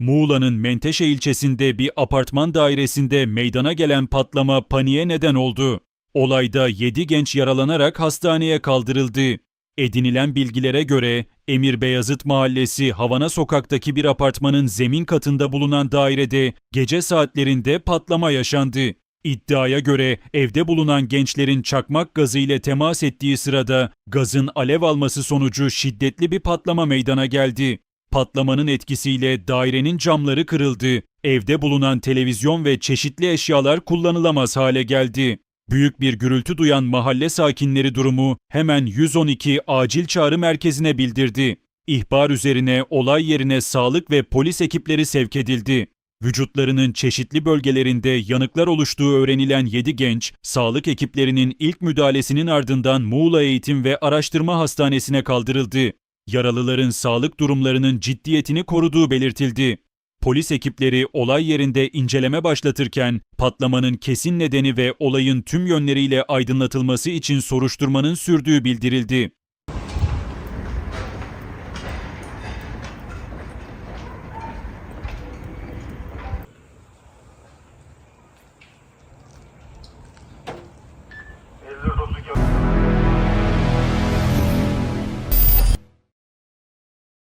Muğla'nın Menteşe ilçesinde bir apartman dairesinde meydana gelen patlama paniğe neden oldu. Olayda 7 genç yaralanarak hastaneye kaldırıldı. Edinilen bilgilere göre Emir Beyazıt Mahallesi Havana Sokak'taki bir apartmanın zemin katında bulunan dairede gece saatlerinde patlama yaşandı. İddiaya göre evde bulunan gençlerin çakmak gazı ile temas ettiği sırada gazın alev alması sonucu şiddetli bir patlama meydana geldi. Patlamanın etkisiyle dairenin camları kırıldı. Evde bulunan televizyon ve çeşitli eşyalar kullanılamaz hale geldi. Büyük bir gürültü duyan mahalle sakinleri durumu hemen 112 acil çağrı merkezine bildirdi. İhbar üzerine olay yerine sağlık ve polis ekipleri sevk edildi. Vücutlarının çeşitli bölgelerinde yanıklar oluştuğu öğrenilen 7 genç, sağlık ekiplerinin ilk müdahalesinin ardından Muğla Eğitim ve Araştırma Hastanesi'ne kaldırıldı. Yaralıların sağlık durumlarının ciddiyetini koruduğu belirtildi. Polis ekipleri olay yerinde inceleme başlatırken patlamanın kesin nedeni ve olayın tüm yönleriyle aydınlatılması için soruşturmanın sürdüğü bildirildi.